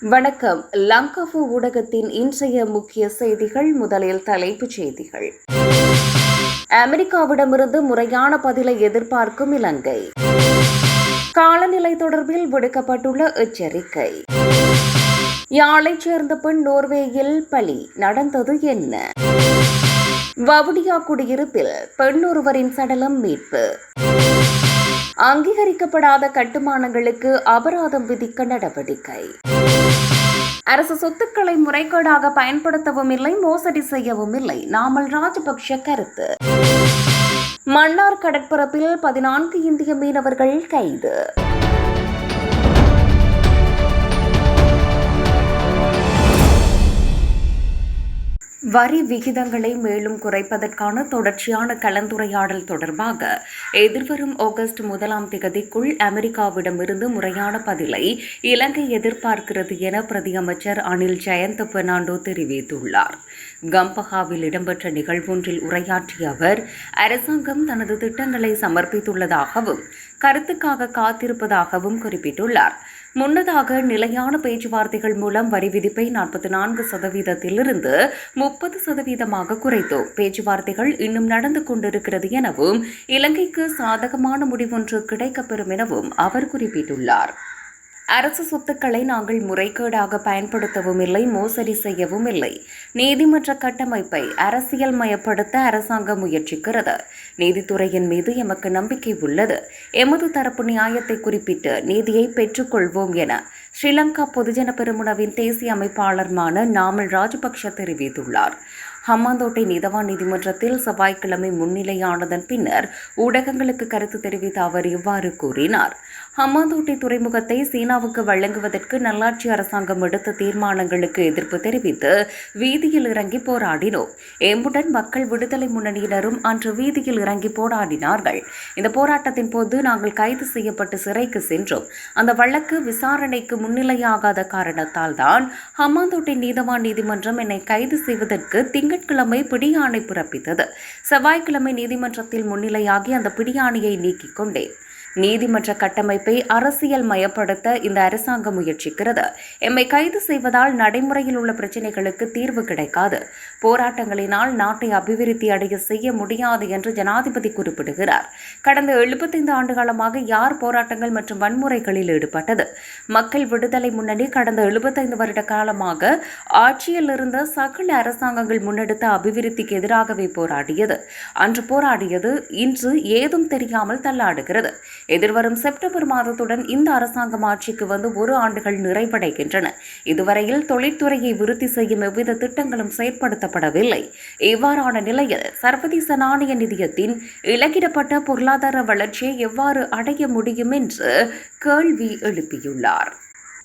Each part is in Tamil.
வணக்கம். லங்காபு ஊடகத்தின் இன்றைய முக்கிய செய்திகள் முதலில் தலைப்புச் செய்திகள். அமெரிக்காவிடமிருந்து முறையான பதிலை எதிர்பார்க்கும் இலங்கை. காலநிலை தொடர்பில் விடுக்கப்பட்டுள்ள எச்சரிக்கை. யாழைச் சேர்ந்த பெண் நோர்வேயில் பலி. நடந்தது என்ன? வவுனியா குடியிருப்பில் பெண்ணொருவரின் சடலம் மீட்பு. அங்கீகரிக்கப்படாத கட்டுமானங்களுக்கு அபராதம் விதிக்க நடவடிக்கை. அரசு சொத்துக்களை முறைகேடாக பயன்படுத்தவும் இல்லை மோசடி செய்யவும் இல்லை. நாமல் ராஜபக்ஷ கருத்து. மன்னார் கடற்பரப்பில் பதினான்கு இந்திய மீனவர்கள் கைது. வரி விகிதங்களை மேலும் குறைப்பதற்கான தொடர்ச்சியான கலந்துரையாடல் தொடர்பாக எதிர்வரும் ஆகஸ்ட் முதலாம் திகதிக்குள் அமெரிக்காவிடமிருந்து முறையான பதிலை இலங்கை எதிர்பார்க்கிறது என பிரதியமைச்சர் அனில் ஜெயந்த் பெர்னாண்டோ தெரிவித்துள்ளார். கம்பஹாவில் இடம்பெற்ற நிகழ்வொன்றில் உரையாற்றிய அவர் அரசாங்கம் தனது திட்டங்களை சமர்ப்பித்துள்ளதாகவும் கருத்துக்காக காத்திருப்பதாகவும் குறிப்பிட்டுள்ளார். முன்னதாக நிலையான பேச்சுவார்த்தைகள் மூலம் வரி விதிப்பை நாற்பத்தி நான்கு சதவீதத்திலிருந்து முப்பது சதவீதமாக குறைத்தோம். பேச்சுவார்த்தைகள் இன்னும் நடந்து கொண்டிருக்கிறது எனவும் இலங்கைக்கு சாதகமான முடிவொன்று கிடைக்கப்பெறும் எனவும் அவர் குறிப்பிட்டுள்ளார். அரசு சொத்துக்களை நாங்கள் முறைகேடாக பயன்படுத்தவும் இல்லை மோசடி செய்யவும் இல்லை. நீதிமன்ற கட்டமைப்பை அரசியல் மயப்படுத்த அரசாங்கம் முயற்சிக்கிறது. நீதித்துறையின் மீது எமக்கு நம்பிக்கை உள்ளது. எமது தரப்பு நியாயத்தை குறிப்பிட்டு நீதியை பெற்றுக்கொள்வோம் என ஸ்ரீலங்கா பொதுஜன பெருமுனவின் தேசிய அமைப்பாளருமான நாமல் ராஜபக்ஷ தெரிவித்துள்ளார். ஹம்மாந்தோட்டை நீதவான் நீதிமன்றத்தில் செவ்வாய்க்கிழமை முன்னிலையானதன் பின்னர் ஊடகங்களுக்கு கருத்து தெரிவித்த அவர் இவ்வாறு கூறினார். ஹம்மாந்தோட்டை துறைமுகத்தை சீனாவுக்கு வழங்குவதற்கு நல்லாட்சி அரசாங்கம் எடுத்த தீர்மானங்களுக்கு எதிர்ப்பு தெரிவித்து வீதியில் இறங்கி போராடினோம். எம்புடன் மக்கள் விடுதலை முன்னணியினரும் அன்று வீதியில் இறங்கி போராடினார்கள். இந்த போராட்டத்தின் போது நாங்கள் கைது செய்யப்பட்டு சிறைக்கு சென்றோம். அந்த வழக்கு விசாரணைக்கு முன்னிலையாகாத காரணத்தால் தான் ஹம்மாந்தோட்டை நீதவான் நீதிமன்றம் என்னை கைது செய்வதற்கு திங்கட்கிழமை பிடியாணை பிறப்பித்தது. செவ்வாய்க்கிழமை நீதிமன்றத்தில் முன்னிலையாகி அந்த பிடியாணையை நீக்கிக் கொண்டேன். நீதிமன்ற கட்டமைப்பை அரசியல் மயப்படுத்த இந்த அரசாங்கம் முயற்சிக்கிறது. எம்மை கைது செய்வதால் நடைமுறையில் உள்ள பிரச்சினைகளுக்கு தீர்வு கிடைக்காது. போராட்டங்களினால் நாட்டை அபிவிருத்தி அடைய செய்ய முடியாது என்று ஜனாதிபதி குறிப்பிடுகிறார். கடந்த எழுபத்தைந்து ஆண்டுகாலமாக யார் போராட்டங்கள் மற்றும் வன்முறைகளில் ஈடுபட்டது? மக்கள் விடுதலை முன்னணி கடந்த எழுபத்தைந்து வருட காலமாக ஆட்சியில் இருந்த சகல அரசாங்கங்கள் முன்னெடுத்த அபிவிருத்திக்கு எதிராகவே போராடியது. அன்று போராடியது இன்று ஏதும் தெரியாமல் தள்ளாடுகிறது. எதிர்வரும் செப்டம்பர் மாதத்துடன் இந்த அரசாங்கம் ஆட்சிக்கு வந்து ஒரு ஆண்டுகள் நிறைவடைகின்றன. இதுவரையில் தொழிற்துறையை விருத்தி செய்யும் எவ்வித திட்டங்களும் செயற்படுத்தப்படவில்லை. இவ்வாறான நிலையில் சர்வதேச நாணய நிதியத்தின் இலக்கிடப்பட்ட பொருளாதார வளர்ச்சியை எவ்வாறு அடைய முடியும் என்று கேள்வி எழுப்பியுள்ளார்.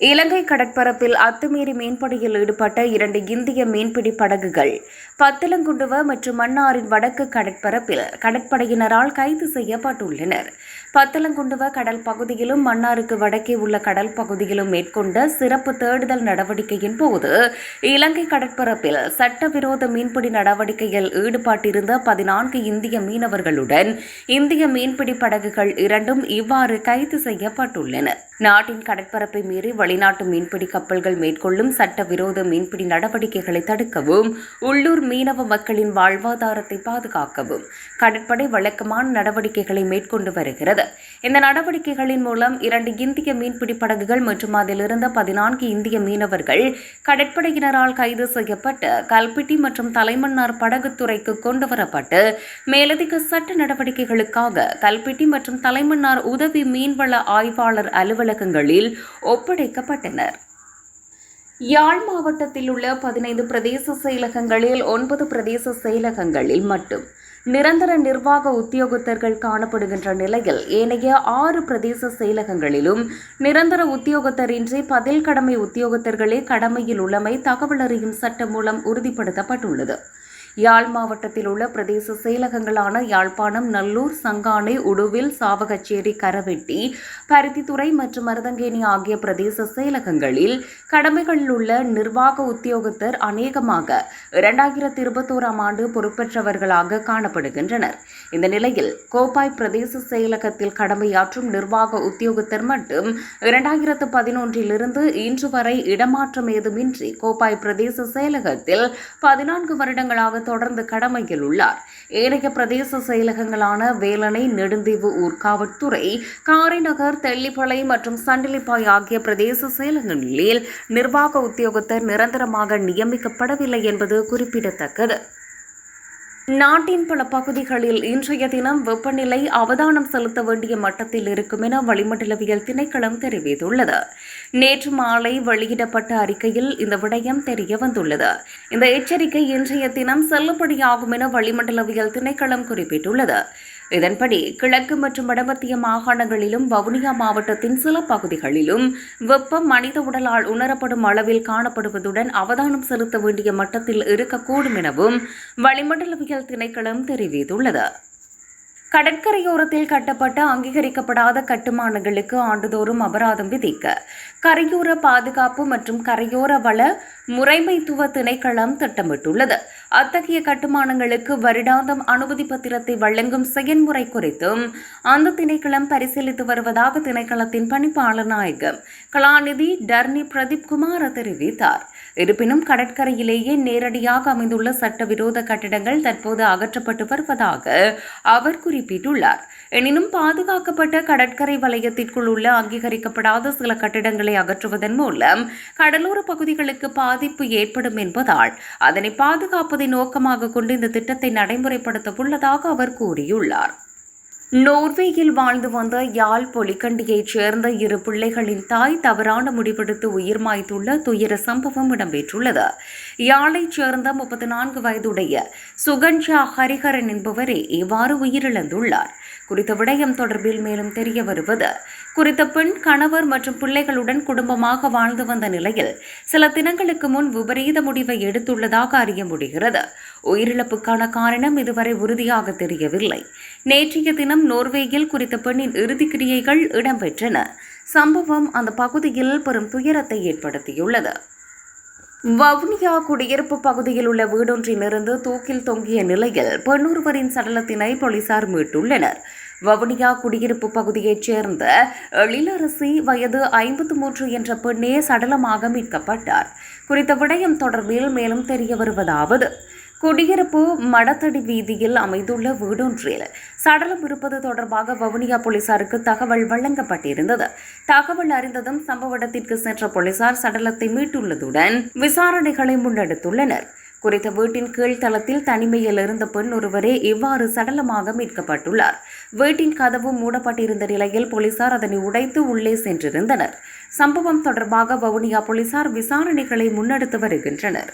இலங்கை கடற்பரப்பில் அத்துமீறி மீன்பிடியில் ஈடுபட்ட இரண்டு இந்திய மீன்பிடி படகுகள் பத்திலங்குண்டுவ மற்றும் மன்னாரின் வடக்கு கடற்பரப்பில் கடற்படையினரால் கைது செய்யப்பட்டுள்ளனர். பத்திலங்குண்டுவ கடல் பகுதியிலும் மன்னாருக்கு வடக்கே உள்ள கடல் பகுதியிலும் மேற்கொண்ட சிறப்பு தேடுதல் நடவடிக்கையின் போது இலங்கை கடற்பரப்பில் சட்டவிரோத மீன்பிடி நடவடிக்கையில் ஈடுபட்டிருந்த பதினான்கு இந்திய மீனவர்களுடன் இந்திய மீன்பிடி படகுகள் இரண்டும் இவ்வாறு கைது செய்யப்பட்டுள்ளன. நாட்டின் கடற்பரப்பை மீறி வெளிநாட்டு மீன்பிடி கப்பல்கள் மேற்கொள்ளும் சட்டவிரோத மீன்பிடி நடவடிக்கைகளை தடுக்கவும் உள்ளூர் மீனவ மக்களின் வாழ்வாதாரத்தை பாதுகாக்கவும் கடற்படை வழக்கமான நடவடிக்கைகளை மேற்கொண்டு வருகிறது. இந்த நடவடிக்கைகளின் மூலம் இரண்டு இந்திய மீன்பிடி படகுகள் மற்றும் அதிலிருந்த பதினான்கு இந்திய மீனவர்கள் கடற்படையினரால் கைது செய்யப்பட்டு கல்பிட்டி மற்றும் தலைமன்னார் படகுத்துறைக்கு கொண்டு வரப்பட்டு மேலதிக சட்ட நடவடிக்கைகளுக்காக கல்பிட்டி மற்றும் தலைமன்னார் உதவி மீன்வள ஆய்வாளர் அலுவலகங்களில் ஒப்படைக்கப்பட்டனர். யாழ் மாவட்டத்தில் உள்ள பதினைந்து பிரதேச செயலகங்களில் ஒன்பது பிரதேச செயலகங்களில் மட்டும். நிரந்தர நிர்வாக உத்தியோகத்தர்கள் காணப்படுகின்ற நிலையில் ஏனைய ஆறு பிரதேச செயலகங்களிலும் நிரந்தர உத்தியோகத்தரின்றி பதில் கடமை உத்தியோகத்தர்களே கடமையில் உள்ளமை தகவல் அறியும் சட்டம் மூலம் உறுதிப்படுத்தப்பட்டுள்ளது. யாழ் மாவட்டத்தில் உள்ள பிரதேச செயலகங்களான யாழ்ப்பாணம் நல்லூர் சங்கானை உடுவில் சாவகச்சேரி கரவெட்டி பருத்தித்துறை மற்றும் மருதங்கேணி ஆகிய பிரதேச செயலகங்களில் கடமைகளில் உள்ள நிர்வாக உத்தியோகத்தர் அநேகமாக இரண்டாயிரத்தி இருபத்தோராம் ஆண்டு பொறுப்பேற்றவர்களாக காணப்படுகின்றனர். இந்த நிலையில் கோப்பாய் பிரதேச செயலகத்தில் கடமையாற்றும் நிர்வாக உத்தியோகத்தர் மட்டும் இரண்டாயிரத்து பதினொன்றிலிருந்து இன்று வரை இடமாற்றம் ஏதுமின்றி கோப்பாய் பிரதேச செயலகத்தில் பதினான்கு வருடங்களாக தொடர்ந்து கடமையில் உள்ளார் ஏனைய பிரதேச செயலகங்களான வேலனை நெடுந்தீவு ஊர்காவற்துறை காரைநகர் தெல்லிப்பளை மற்றும் சண்டிலிப்பாய் ஆகிய பிரதேச செயலகங்களில் நிர்வாக உத்தியோகத்தர் நிரந்தரமாக நியமிக்கப்படவில்லை என்பது குறிப்பிடத்தக்கது. நாட்டின் பல பகுதிகளில் இன்றைய தினம் வெப்பநிலை அவதானம் செலுத்த வேண்டிய மட்டத்தில் இருக்கும் என வளிமண்டலவியல் திணைக்களம் தெரிவித்துள்ளது. நேற்று மாலை வெளியிடப்பட்ட அறிக்கையில் இந்த விடயம் தெரிய வந்துள்ளது. இந்த எச்சரிக்கை இன்றைய தினம் செல்லுபடியாகும் என வளிமண்டலவியல் திணைக்களம் குறிப்பிட்டுள்ளது. இதன்படி கிழக்கு மற்றும் வடமத்திய மாகாணங்களிலும் வவுனியா மாவட்டத்தின் சில பகுதிகளிலும் வெப்பம் மனித உடலால் உணரப்படும் அளவில் காணப்படுவதுடன் அவதானம் செலுத்த வேண்டிய மட்டத்தில் இருக்கக்கூடும் எனவும் வளிமண்டலவியல் திணைக்களம் தெரிவித்துள்ளது. கடற்கரையோரத்தில் கட்டப்பட்ட அங்கீகரிக்கப்படாத கட்டுமானங்களுக்கு ஆண்டுதோறும் அபராதம் விதிக்க கரையோர பாதுகாப்பு மற்றும் கரையோர வள முறைமைத்துவ திணைக்களம் திட்டமிட்டுள்ளது. அத்தகைய கட்டுமானங்களுக்கு வருடாந்தம் அனுமதி பத்திரத்தை வழங்கும் செயன்முறை குறித்தும் அந்த திணைக்களம் பரிசீலித்து வருவதாக திணைக்களத்தின் பணிப்பாளர் நாயகம் கலாநிதி டர்னி பிரதீப் குமார் தெரிவித்தார். இருப்பினும் கடற்கரையிலேயே நேரடியாக அமைந்துள்ள சட்டவிரோத கட்டிடங்கள் தற்போது அகற்றப்பட்டு வருவதாக அவர் குறிப்பிட்டுள்ளார். எனினும் பாதுகாக்கப்பட்ட கடற்கரை வலயத்திற்குள் உள்ள அங்கீகரிக்கப்படாத சில கட்டிடங்களை அகற்றுவதன் மூலம் கடலோர பகுதிகளுக்கு பாதிப்பு ஏற்படும் என்பதால் அதனை பாதுகாப்பதை நோக்கமாக கொண்டு இந்த திட்டத்தை நடைமுறைப்படுத்த உள்ளதாக அவர் கூறியுள்ளார். நோர்வேயில் வாழ்ந்து வந்த யாழ் பொலிக்கண்டியைச் சேர்ந்த இரு பிள்ளைகளின் தாய் தவறான முடிவெடுத்து உயிர் மாய்த்துள்ள துயர சம்பவம் இடம்பெற்றுள்ளது. யாழைச் சேர்ந்த முப்பத்தி நான்கு வயதுடைய சுகன்ஷா ஹரிஹரன் என்பவரே இவ்வாறு உயிரிழந்துள்ளார். குறித்த விடயம் தொடர்பில் மேலும் தெரிய வருவது குறித்த பெண் கணவர் மற்றும் பிள்ளைகளுடன் குடும்பமாக வாழ்ந்து வந்த நிலையில் சில தினங்களுக்கு முன் விபரீத முடிவை எடுத்துள்ளதாக அறிய முடிகிறது. உயிரிழப்புக்கான காரணம் இதுவரை உறுதியாக தெரியவில்லை. நேற்றைய தினம் நோர்வேயில் குறித்த பெண்ணின் இறுதிக்கிரியைகள் இடம்பெற்றன. சம்பவம் அந்த பகுதியில் பெரும் துயரத்தை ஏற்படுத்தியுள்ளது. வவுனியா குடியிருப்பு பகுதியில் உள்ள வீடொன்றிலிருந்து தூக்கில் தொங்கிய நிலையில் பெண்ணொருவரின் சடலத்தினை போலீசார் மீட்டுள்ளனர். வவுனியா குடியிருப்பு பகுதியைச் சேர்ந்த எழிலரசி வயது ஐம்பத்து மூன்று என்ற பெண்ணே சடலமாக மீட்கப்பட்டார். குறித்த விடயம் தொடர்பில் மேலும் தெரிய வருவதாவது குடியிருப்பு மடத்தடி வீதியில் அமைந்துள்ள வீடொன்றில் சடலம் இருப்பது தொடர்பாக வவுனியா போலீசாருக்கு தகவல் வழங்கப்பட்டிருந்தது. தகவல் அறிந்ததும் சம்பவ இடத்திற்கு சென்ற போலீசார் சடலத்தை மீட்டுள்ளதுடன் விசாரணைகளை முன்னெடுத்துள்ளனர். குறித்த வீட்டின் கீழ்த்தளத்தில் தனிமையில் இருந்த பெண் ஒருவரே இவ்வாறு சடலமாக மீட்கப்பட்டுள்ளார். வீட்டின் கதவு மூடப்பட்டிருந்த நிலையில் போலீசார் அதனை உடைத்து உள்ளே சென்றிருந்தனர். சம்பவம் தொடர்பாக வவுனியா போலீசார் விசாரணைகளை முன்னெடுத்து வருகின்றனர்.